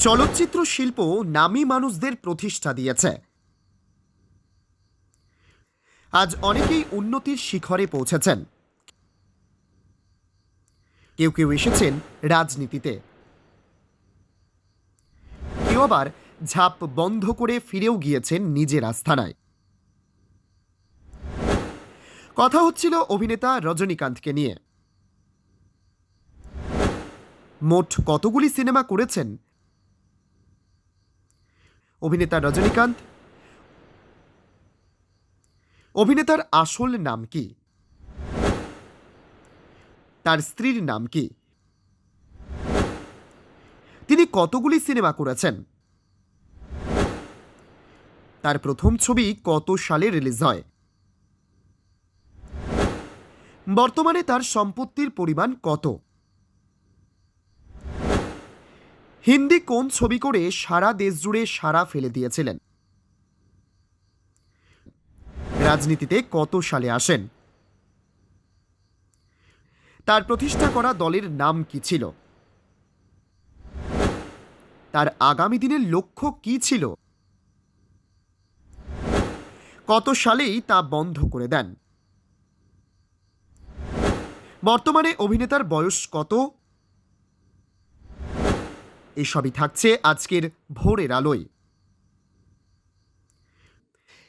চলচ্চিত্র শিল্প নামী মানুষদের প্রতিষ্ঠা দিয়েছে। আজ অনেকেই উন্নতির শিখরে পৌঁছেছেন। কেউ কেউ এসেছেন রাজনীতিতে। কেউ আবার ঝাঁপ বন্ধ করে ফিরেও গিয়েছেন নিজের আস্থানায়। কথা হচ্ছিল অভিনেতা রজনীকান্তকে নিয়ে। মোট কতগুলি সিনেমা করেছেন অভিনেতা রজনীকান্ত। অভিনেতার আসল নাম কি? তার স্ত্রীর নাম কি? তিনি কতগুলি সিনেমা করেছেন? তার প্রথম ছবি কত সালে রিলিজ হয়? বর্তমানে তার সম্পত্তির পরিমাণ কত? হিন্দি কোন ছবি করে সারা দেশ জুড়ে সারা ফেলে দিয়েছিলেন? রাজনীতিতে কত সালে আসেন? তার প্রতিষ্ঠা করা দলের নাম কি ছিল? তার আগামী দিনের লক্ষ্য কি ছিল? কত সালেই তা বন্ধ করে দেন? বর্তমানে অভিনেতার বয়স কত? এসবই থাকছে আজকের ভোরের আলোয়।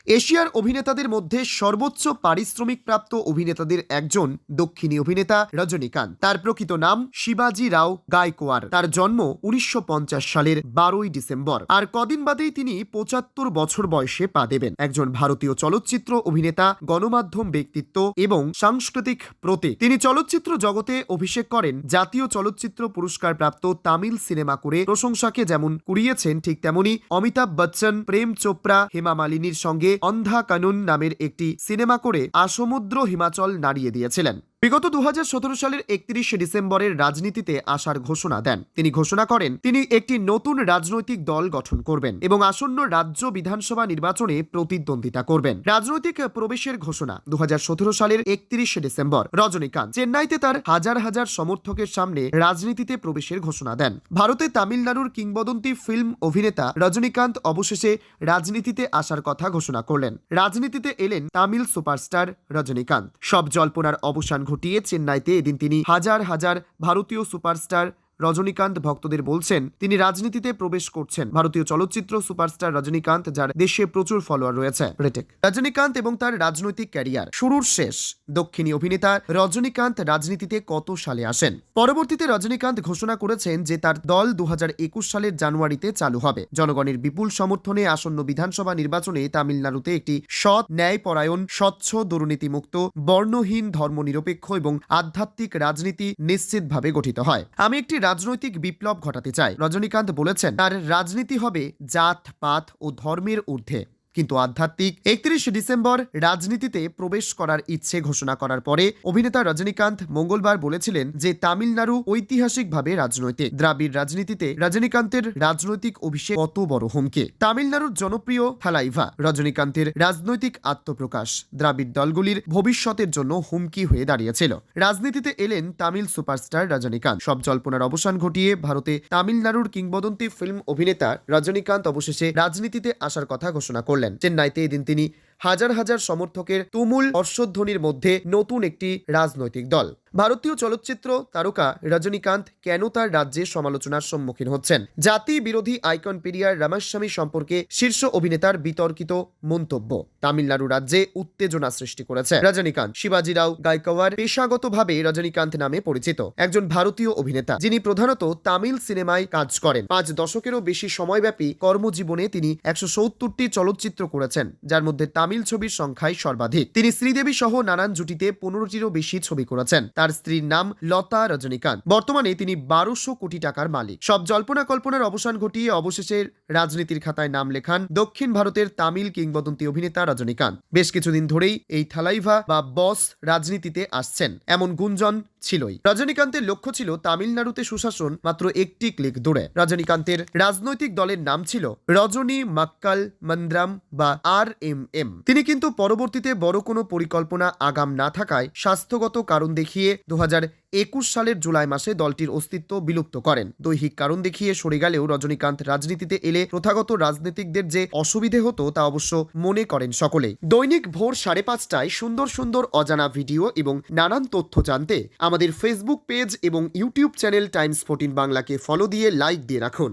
এশিয়ার অভিনেতাদের মধ্যে সর্বোচ্চ পারিশ্রমিক প্রাপ্ত অভিনেতাদের একজন দক্ষিণী অভিনেতা রজনীকান্ত। তার প্রকৃত নাম শিবাজি রাও গায়কোয়ার তার জন্ম উনিশশো পঞ্চাশ সালের বারোই ডিসেম্বর। আর কদিন বাদেই তিনি পঁচাত্তর বছর বয়সে পা দেবেন। একজন ভারতীয় চলচ্চিত্র অভিনেতা, গণমাধ্যম ব্যক্তিত্ব এবং সাংস্কৃতিক প্রতীক। তিনি চলচ্চিত্র জগতে অভিষেক করেন। জাতীয় চলচ্চিত্র পুরস্কার প্রাপ্ত তামিল সিনেমা করে প্রশংসাকে যেমন কুড়িয়েছেন, ঠিক তেমনি অমিতাভ বচ্চন, প্রেম চোপড়া, হেমা মালিনীর সঙ্গে অন্ধা কানুন নামের একটি সিনেমা করে আসমুদ্র হিমাচল নাড়িয়ে দিয়েছিলেন। বিগত দু হাজার সতেরো সালের একত্রিশে ডিসেম্বরের রাজনীতিতে আসার ঘোষণা দেন। তিনি ঘোষণা করেন, তিনি একটি নতুন রাজনৈতিক দল গঠন করবেন এবং আসন্ন রাজ্য বিধানসভা নির্বাচনে প্রতিদ্বন্দ্বিতা করবেন। রাজনৈতিক প্রবেশের ঘোষণা দু সালের একত্রিশে ডিসেম্বর। রজনীকান্ত চেন্নাইতে তার হাজার হাজার সমর্থকের সামনে রাজনীতিতে প্রবেশের ঘোষণা দেন। ভারতে তামিলনাড়ুর কিংবদন্তি ফিল্ম অভিনেতা রজনীকান্ত অবশেষে রাজনীতিতে আসার কথা ঘোষণা করলেন। রাজনীতিতে এলেন তামিল সুপারস্টার রজনীকান্ত। সব জল্পনার অবসান ঘটিয়ে চেন্নাইতে এদিন তিনি হাজার হাজার ভারতীয় সুপারস্টার রজনীকান্ত ভক্তদের বলছেন, তিনি রাজনীতিতে প্রবেশ করছেন। ভারতীয় চলচ্চিত্র সুপারস্টার রজনীকান্ত, যার দেশে প্রচুর ফলোয়ার রয়েছে। রজনীকান্ত এবং তার রাজনৈতিক ক্যারিয়ার শুরুর শেষ দক্ষিণী অভিনেতা রজনীকান্ত রাজনীতিতে কত সালে আসেন? পরবর্তীতে রজনীকান্ত ঘোষণা করেছেন যে তার দল দুহাজার একুশ সালের জানুয়ারিতে চালু হবে। জনগণের বিপুল সমর্থনে আসন্ন বিধানসভা নির্বাচনে তামিলনাড়ুতে একটি সৎ, ন্যায়পরায়ণ, স্বচ্ছ, দুর্নীতিমুক্ত, বর্ণহীন, ধর্মনিরপেক্ষ এবং আধ্যাত্মিক রাজনীতি নিশ্চিতভাবে গঠিত হয়। আমি একটি রাজনৈতিক বিপ্লব ঘটাতে চায়। রজনীকান্ত বলেছেন তার রাজনীতি হবে জাত পাত ও ধর্মের ঊর্ধ্বে। কিন্তু আধ্যাত্মিক একত্রিশ ডিসেম্বর রাজনীতিতে প্রবেশ করার ইচ্ছে ঘোষণা করার পরে অভিনেতা রজনীকান্ত মঙ্গলবার বলেছিলেন যে তামিলনাড়ু ঐতিহাসিকভাবে রাজনৈতিক। দ্রাবিড় রাজনীতিতে রজনীকান্তের রাজনৈতিক অভিষেক কত বড় হুমকি। তামিলনাড়ুর জনপ্রিয় থালাইভা রজনীকান্তের রাজনৈতিক আত্মপ্রকাশ, দ্রাবিড় দলগুলির ভবিষ্যতের জন্য হুমকি হয়ে দাঁড়িয়েছিল। রাজনীতিতে এলেন তামিল সুপারস্টার রজনীকান্ত। সব জল্পনার অবসান ঘটিয়ে ভারতে তামিলনাড়ুর কিংবদন্তি ফিল্ম অভিনেতা রজনীকান্ত অবশেষে রাজনীতিতে আসার কথা ঘোষণা করলেন। চেন্নাইতে এদিন তিনি হাজার হাজার সমর্থকের তুমুল হর্ষধ্বনির মধ্যে নতুন একটি রাজনৈতিক দল। ভারতীয় চলচ্চিত্র তারকা রজনীকান্ত কেন তার রাজ্যে সমালোচনার সম্মুখীন হচ্ছেন? জাতি বিরোধী আইকন পেরিয়ার রামাস্বামী সম্পর্কে শীর্ষ অভিনেতার বিতর্কিত মন্তব্য। তামিলনাড়ু রাজ্যে উত্তেজনা সৃষ্টি করেছে রজনীকান্ত। শিবাজি রাও গায়কওয়ার পেশাগতভাবে রজনীকান্ত নামে পরিচিত একজন ভারতীয় অভিনেতা, যিনি প্রধানত তামিল সিনেমায় কাজ করেন। পাঁচ দশকেরও বেশি সময়ব্যাপী কর্মজীবনে তিনি একশো সত্তরটি চলচ্চিত্র করেছেন, যার মধ্যে তামিল ছবির সংখ্যায় সর্বাধিক। তিনি শ্রীদেবী সহ নানান জুটিতে পনেরোটিরও বেশি ছবি করেছেন। তার স্ত্রীর নাম লতা রজনীকান্ত। বর্তমানে তিনি বারোশো কোটি টাকার মালিক। সব জল্পনা কল্পনার অবসান ঘটিয়ে অবশেষে রাজনীতির খাতায় নাম লেখান দক্ষিণ ভারতের তামিল কিংবদন্তি অভিনেতা রজনীকান্ত। বেশ কিছুদিন ধরেই এই থালাইভা বা বস রাজনীতিতে আসছেন। এমন গুঞ্জন ছিলই। রজনীকান্তের লক্ষ্য ছিল তামিলনাড়ুতে সুশাসন মাত্র একটি ক্লিক দূরে। রজনীকান্তের রাজনৈতিক দলের নাম ছিল রজনী মাক্কাল মন্দ্রাম বা আর এম এম তিনি কিন্তু পরবর্তীতে বড় কোনো পরিকল্পনা আগাম না থাকায় স্বাস্থ্যগত কারণ দেখিয়ে দু একুশ সালের জুলাই মাসে দলটির অস্তিত্ব বিলুপ্ত করেন। দৈহিক কারণ দেখিয়ে সরে গেলেও রজনীকান্ত রাজনীতিতে এলে প্রথাগত রাজনীতিকদের যে অসুবিধে হতো তা অবশ্য মনে করেন সকলে দৈনিক ভোর সাড়ে পাঁচটায় সুন্দর সুন্দর অজানা ভিডিও এবং নানান তথ্য জানতে আমাদের ফেসবুক পেজ এবং ইউটিউব চ্যানেল টাইমস ফোর্টিন বাংলাকে ফলো দিয়ে লাইক দিয়ে রাখুন।